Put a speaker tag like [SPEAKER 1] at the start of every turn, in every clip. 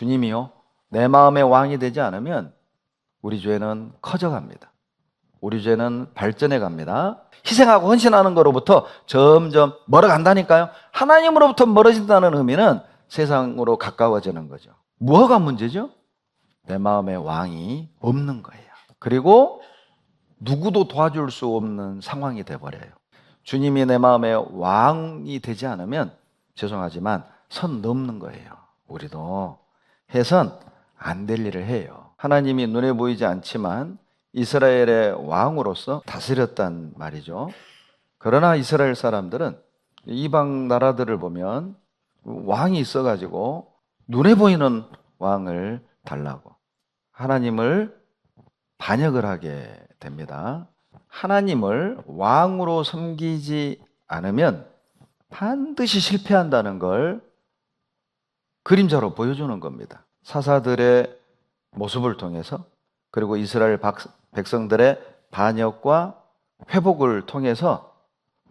[SPEAKER 1] 주님이요. 내 마음의 왕이 되지 않으면 우리 죄는 커져갑니다. 우리 죄는 발전해 갑니다. 희생하고 헌신하는 것로부터 점점 멀어간다니까요. 하나님으로부터 멀어진다는 의미는 세상으로 가까워지는 거죠. 무엇가 문제죠? 내 마음의 왕이 없는 거예요. 그리고 누구도 도와줄 수 없는 상황이 돼버려요. 주님이 내 마음의 왕이 되지 않으면 죄송하지만 선 넘는 거예요. 우리도 해선 안 될 일을 해요. 하나님이 눈에 보이지 않지만 이스라엘의 왕으로서 다스렸단 말이죠. 그러나 이스라엘 사람들은 이방 나라들을 보면 왕이 있어가지고 눈에 보이는 왕을 달라고 하나님을 반역을 하게 됩니다. 하나님을 왕으로 섬기지 않으면 반드시 실패한다는 걸 그림자로 보여주는 겁니다. 사사들의 모습을 통해서 그리고 이스라엘 박- 백성들의 반역과 회복을 통해서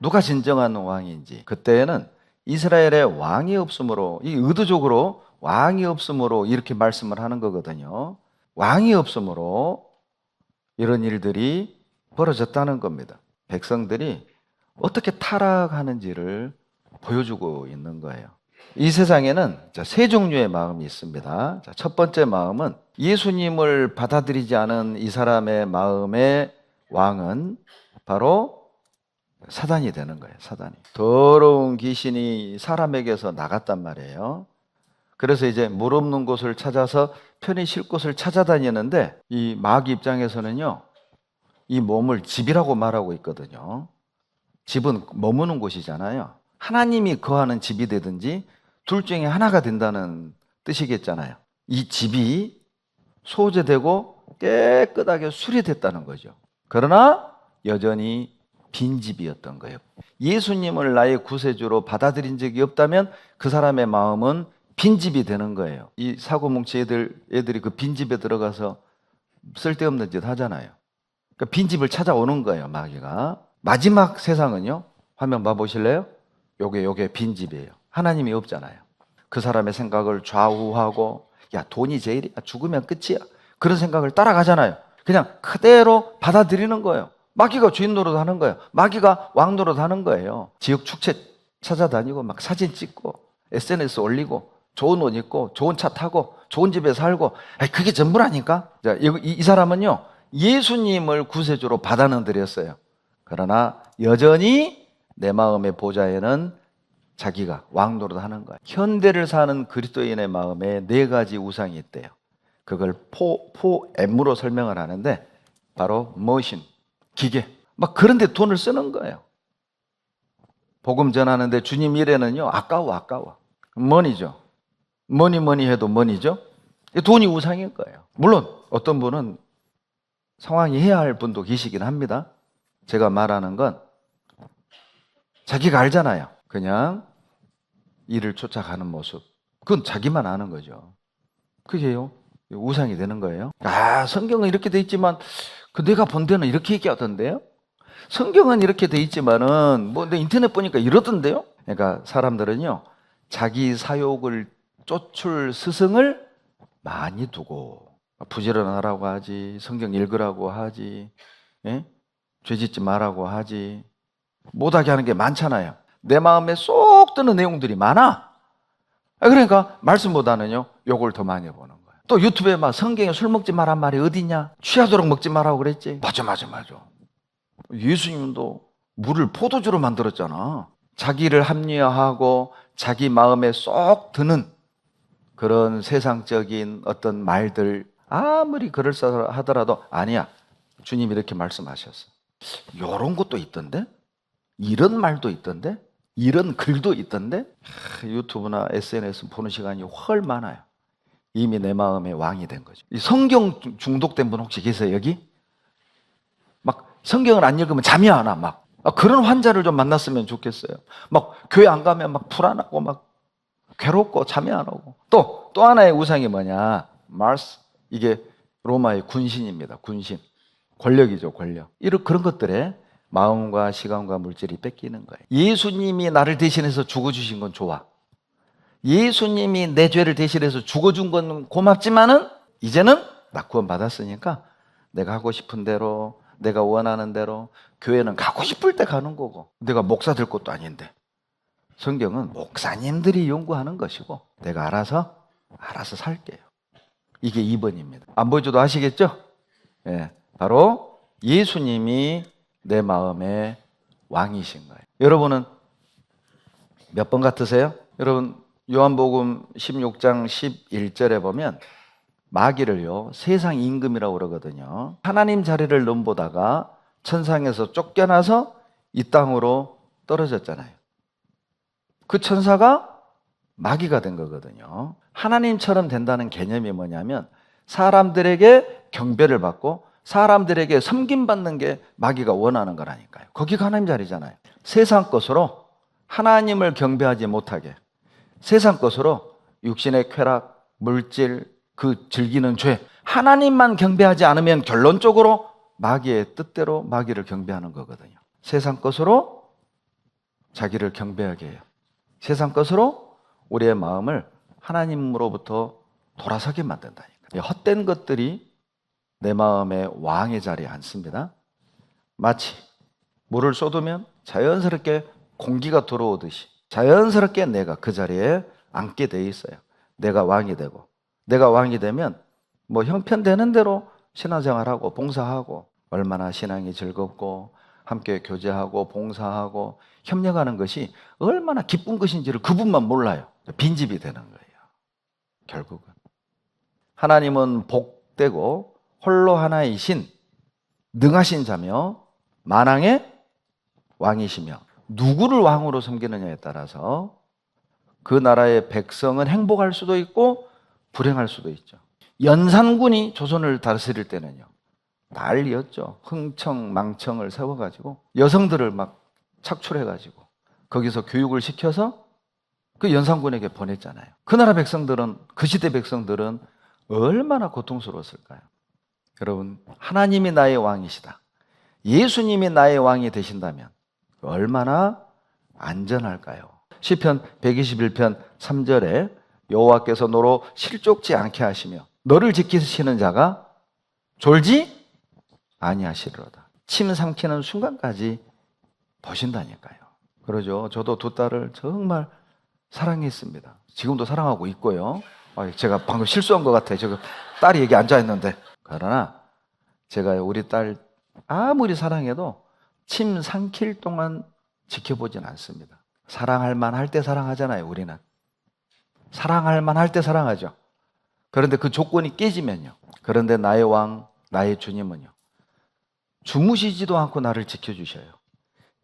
[SPEAKER 1] 누가 진정한 왕인지 그때에는 이스라엘의 왕이 없으므로 이 의도적으로 왕이 없으므로 이렇게 말씀을 하는 거거든요. 왕이 없으므로 이런 일들이 벌어졌다는 겁니다. 백성들이 어떻게 타락하는지를 보여주고 있는 거예요. 이 세상에는 자, 세 종류의 마음이 있습니다. 자, 첫 번째 마음은 예수님을 받아들이지 않은 이 사람의 마음의 왕은 바로 사단이 되는 거예요. 사단이. 더러운 귀신이 사람에게서 나갔단 말이에요. 그래서 이제 물 없는 곳을 찾아서 편히 쉴 곳을 찾아다니는데 이 마귀 입장에서는요. 이 몸을 집이라고 말하고 있거든요. 집은 머무는 곳이잖아요. 하나님이 거하는 집이 되든지 둘 중에 하나가 된다는 뜻이겠잖아요. 이 집이 소재되고 깨끗하게 수리됐다는 거죠. 그러나 여전히 빈 집이었던 거예요. 예수님을 나의 구세주로 받아들인 적이 없다면 그 사람의 마음은 빈 집이 되는 거예요. 이 사고 뭉치 애들 애들이 그 빈 집에 들어가서 쓸데없는 짓 하잖아요. 그빈 집을 찾아오는 거예요, 마귀가. 마지막 세상은요. 화면 봐 보실래요? 요게 요게 빈 집이에요. 하나님이 없잖아요. 그 사람의 생각을 좌우하고 야 돈이 제일이야 죽으면 끝이야 그런 생각을 따라가잖아요. 그냥 그대로 받아들이는 거예요. 마귀가 주인 노릇 하는 거예요. 마귀가 왕 노릇 하는 거예요. 지역 축제 찾아다니고 막 사진 찍고 SNS 올리고 좋은 옷 입고 좋은 차 타고 좋은 집에 살고 그게 전부라니까. 자, 이, 이- 이 사람은요 예수님을 구세주로 받아는 드렸어요. 그러나 여전히 내 마음의 보좌에는 자기가 왕노릇 하는 거야. 현대를 사는 그리스도인의 마음에 네 가지 우상이 있대요. 그걸 포, 포엠으로 설명을 하는데 바로 머신, 기계. 막 그런데 돈을 쓰는 거예요. 복음 전하는데 주님 일에는요, 아까워, 아까워. 머니죠. 머니, 머니 해도 머니죠. 돈이 우상인 거예요. 물론 어떤 분은 상황이 해야 할 분도 계시긴 합니다. 제가 말하는 건 자기가 알잖아요. 그냥 일을 쫓아가는 모습. 그건 자기만 아는 거죠. 그게요. 우상이 되는 거예요. 아, 성경은 이렇게 돼 있지만 그 내가 본 데는 이렇게 얘기하던데요. 성경은 이렇게 돼 있지만은 뭐 내 인터넷 보니까 이러던데요. 그러니까 사람들은요. 자기 사욕을 쫓을 스승을 많이 두고 부지런하라고 하지, 성경 읽으라고 하지, 예? 죄짓지 말라고 하지, 못하게 하는 게 많잖아요. 내 마음에 쏙 드는 내용들이 많아. 아, 그러니까 말씀보다는요, 요걸 더 많이 보는 거예요. 또 유튜브에 막 성경에 술 먹지 말란 말이 어디냐? 취하도록 먹지 말라고 그랬지. 맞아, 맞아, 맞아. 예수님도 물을 포도주로 만들었잖아. 자기를 합리화하고 자기 마음에 쏙 드는 그런 세상적인 어떤 말들 아무리 그럴싸하더라도 아니야. 주님 이렇게 말씀하셨어. 요런 것도 있던데? 이런 말도 있던데? 이런 글도 있던데? 하, 유튜브나 SNS 보는 시간이 훨 많아요. 이미 내 마음의 왕이 된 거죠. 이 성경 중- 중독된 분 혹시 계세요, 여기? 막 성경을 안 읽으면 잠이 안 와, 막. 아, 그런 환자를 좀 만났으면 좋겠어요. 막 교회 안 가면 막 불안하고 막 괴롭고 잠이 안 오고. 또, 또 하나의 우상이 뭐냐? 마스. 이게 로마의 군신입니다. 군신. 권력이죠, 권력. 이런 그런 것들에 마음과 시간과 물질이 뺏기는 거예요. 예수님이 나를 대신해서 죽어주신 건 좋아. 예수님이 내 죄를 대신해서 죽어준 건 고맙지만은 이제는 나 구원 받았으니까 내가 하고 싶은 대로 내가 원하는 대로 교회는 가고 싶을 때 가는 거고 내가 목사 될 것도 아닌데 성경은 목사님들이 연구하는 것이고 내가 알아서 알아서 살게요. 이게 2번입니다. 안 보여줘도 아시겠죠? 예, 바로 예수님이 내 마음의 왕이신 거예요. 여러분은 몇 번 같으세요? 여러분 요한복음 16장 11절에 보면 마귀를요 세상 임금이라고 그러거든요. 하나님 자리를 넘보다가 천상에서 쫓겨나서 이 땅으로 떨어졌잖아요. 그 천사가 마귀가 된 거거든요. 하나님처럼 된다는 개념이 뭐냐면 사람들에게 경배를 받고 사람들에게 섬김받는 게 마귀가 원하는 거라니까요. 거기가 하나님 자리잖아요. 세상 것으로 하나님을 경배하지 못하게 세상 것으로 육신의 쾌락, 물질, 그 즐기는 죄 하나님만 경배하지 않으면 결론적으로 마귀의 뜻대로 마귀를 경배하는 거거든요. 세상 것으로 자기를 경배하게 해요. 세상 것으로 우리의 마음을 하나님으로부터 돌아서게 만든다니까. 이 헛된 것들이 내 마음의 왕의 자리에 앉습니다. 마치 물을 쏟으면 자연스럽게 공기가 들어오듯이 자연스럽게 내가 그 자리에 앉게 돼 있어요. 내가 왕이 되고 내가 왕이 되면 뭐 형편되는 대로 신앙생활하고 봉사하고 얼마나 신앙이 즐겁고 함께 교제하고 봉사하고 협력하는 것이 얼마나 기쁜 것인지를 그분만 몰라요. 빈집이 되는 거예요. 결국은 하나님은 복되고 홀로 하나이신 능하신 자며 만왕의 왕이시며 누구를 왕으로 섬기느냐에 따라서 그 나라의 백성은 행복할 수도 있고 불행할 수도 있죠. 연산군이 조선을 다스릴 때는요. 난리였죠. 흥청, 망청을 세워가지고 여성들을 막 착출해가지고 거기서 교육을 시켜서 그 연산군에게 보냈잖아요. 그 나라 백성들은 그 시대 백성들은 얼마나 고통스러웠을까요? 여러분 하나님이 나의 왕이시다. 예수님이 나의 왕이 되신다면 얼마나 안전할까요? 시편 121편 3절에 여호와께서 너로 실족지 않게 하시며 너를 지키시는 자가 졸지 아니하시리로다. 침 삼키는 순간까지 보신다니까요. 그러죠. 저도 두 딸을 정말 사랑했습니다. 지금도 사랑하고 있고요. 아, 제가 방금 실수한 것 같아요. 지금 딸이 여기 앉아 있는데. 그러나 제가 우리 딸 아무리 사랑해도 침 삼킬 동안 지켜보진 않습니다. 사랑할 만할 때 사랑하잖아요, 우리는. 사랑할 만할 때 사랑하죠. 그런데 그 조건이 깨지면요. 그런데 나의 왕, 나의 주님은요. 주무시지도 않고 나를 지켜주셔요.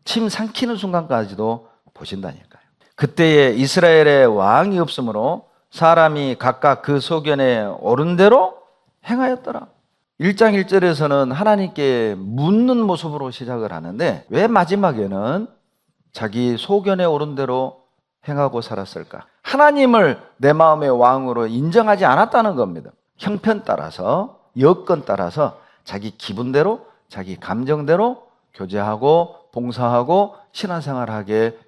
[SPEAKER 1] 침 삼키는 순간까지도 보신다니까요. 그때에 이스라엘의 왕이 없으므로 사람이 각각 그 소견에 옳은 대로 행하였더라. 1장 1절에서는 하나님께 묻는 모습으로 시작을 하는데 왜 마지막에는 자기 소견에 옳은 대로 행하고 살았을까? 하나님을 내 마음의 왕으로 인정하지 않았다는 겁니다. 형편 따라서, 여건 따라서 자기 기분대로, 자기 감정대로 교제하고 봉사하고 신앙생활하게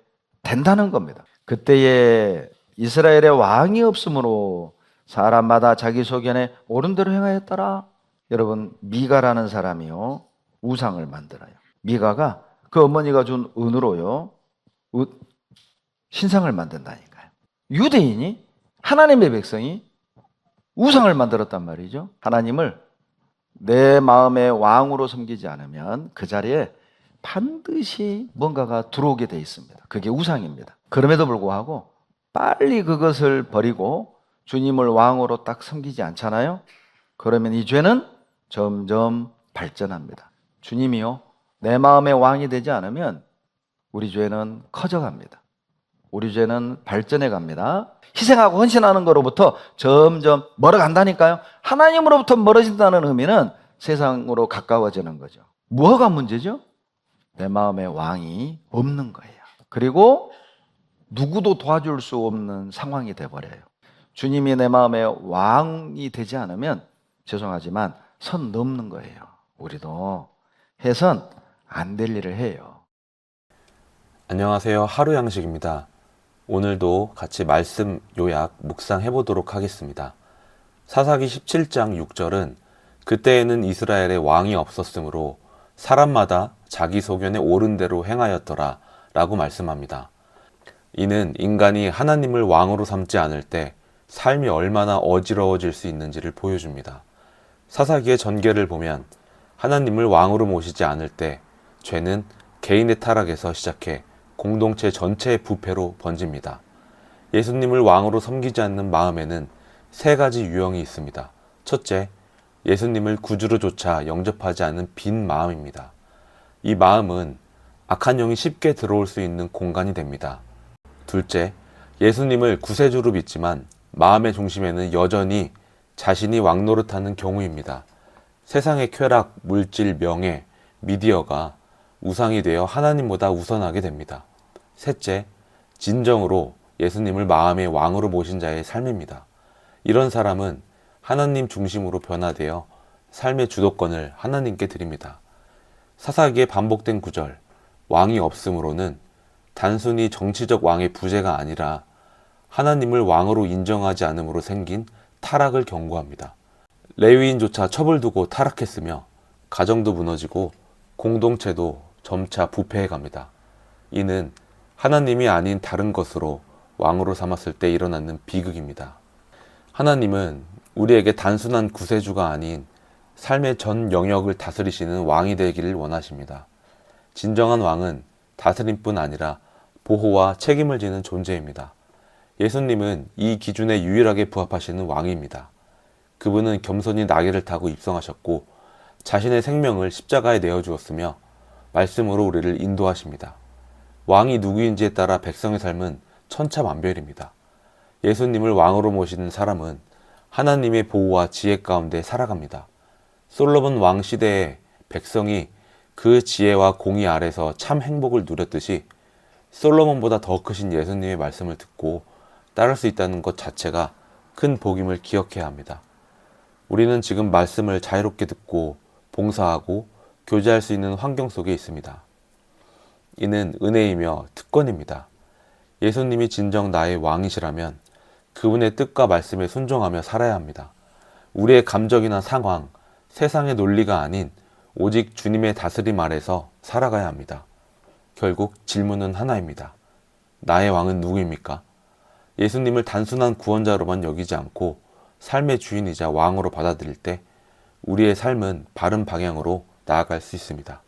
[SPEAKER 1] 된다는 겁니다. 그때에 이스라엘의 왕이 없으므로 사람마다 자기 소견에 옳은 대로 행하였더라. 여러분 미가라는 사람이요 우상을 만들어요. 미가가 그 어머니가 준 은으로요 우- 신상을 만든다니까요. 유대인이 하나님의 백성이 우상을 만들었단 말이죠. 하나님을 내 마음의 왕으로 섬기지 않으면 그 자리에 반드시 뭔가가 들어오게 돼 있습니다. 그게 우상입니다. 그럼에도 불구하고 빨리 그것을 버리고 주님을 왕으로 딱 섬기지 않잖아요. 그러면 이 죄는 점점 발전합니다. 주님이요, 내 마음의 왕이 되지 않으면 우리 죄는 커져갑니다. 우리 죄는 발전해 갑니다. 희생하고 헌신하는 것로부터 점점 멀어 간다니까요. 하나님으로부터 멀어진다는 의미는 세상으로 가까워지는 거죠. 뭐가 문제죠? 내 마음의 왕이 없는 거예요. 그리고 누구도 도와줄 수 없는 상황이 돼 버려요. 주님이 내 마음의 왕이 되지 않으면 죄송하지만 선 넘는 거예요. 우리도 해선 안 될 일을 해요.
[SPEAKER 2] 안녕하세요. 하루 양식입니다. 오늘도 같이 말씀 요약 묵상해 보도록 하겠습니다. 사사기 17장 6절은 그때에는 이스라엘에 왕이 없었으므로 사람마다 자기 소견에 옳은 대로 행하였더라 라고 말씀합니다. 이는 인간이 하나님을 왕으로 삼지 않을 때 삶이 얼마나 어지러워질 수 있는지를 보여줍니다. 사사기의 전개를 보면 하나님을 왕으로 모시지 않을 때 죄는 개인의 타락에서 시작해 공동체 전체의 부패로 번집니다. 예수님을 왕으로 섬기지 않는 마음에는 세 가지 유형이 있습니다. 첫째, 예수님을 구주로조차 영접하지 않는 빈 마음입니다. 이 마음은 악한 영이 쉽게 들어올 수 있는 공간이 됩니다. 둘째, 예수님을 구세주로 믿지만 마음의 중심에는 여전히 자신이 왕노릇하는 경우입니다. 세상의 쾌락, 물질, 명예, 미디어가 우상이 되어 하나님보다 우선하게 됩니다. 셋째, 진정으로 예수님을 마음의 왕으로 모신 자의 삶입니다. 이런 사람은 하나님 중심으로 변화되어 삶의 주도권을 하나님께 드립니다. 사사기에 반복된 구절, 왕이 없으므로는 단순히 정치적 왕의 부재가 아니라 하나님을 왕으로 인정하지 않음으로 생긴 타락을 경고합니다. 레위인조차 첩을 두고 타락했으며 가정도 무너지고 공동체도 점차 부패해 갑니다. 이는 하나님이 아닌 다른 것으로 왕으로 삼았을 때 일어나는 비극입니다. 하나님은 우리에게 단순한 구세주가 아닌 삶의 전 영역을 다스리시는 왕이 되기를 원하십니다. 진정한 왕은 다스림뿐 아니라 보호와 책임을 지는 존재입니다. 예수님은 이 기준에 유일하게 부합하시는 왕입니다. 그분은 겸손히 나귀를 타고 입성하셨고 자신의 생명을 십자가에 내어 주었으며 말씀으로 우리를 인도하십니다. 왕이 누구인지에 따라 백성의 삶은 천차만별입니다. 예수님을 왕으로 모시는 사람은 하나님의 보호와 지혜 가운데 살아갑니다. 솔로몬 왕 시대에 백성이 그 지혜와 공의 아래서 참 행복을 누렸듯이 솔로몬보다 더 크신 예수님의 말씀을 듣고 따를 수 있다는 것 자체가 큰 복임을 기억해야 합니다. 우리는 지금 말씀을 자유롭게 듣고 봉사하고 교제할 수 있는 환경 속에 있습니다. 이는 은혜이며 특권입니다. 예수님이 진정 나의 왕이시라면 그분의 뜻과 말씀에 순종하며 살아야 합니다. 우리의 감정이나 상황, 세상의 논리가 아닌 오직 주님의 다스림 아래서 살아가야 합니다. 결국 질문은 하나입니다. 나의 왕은 누구입니까? 예수님을 단순한 구원자로만 여기지 않고 삶의 주인이자 왕으로 받아들일 때 우리의 삶은 바른 방향으로 나아갈 수 있습니다.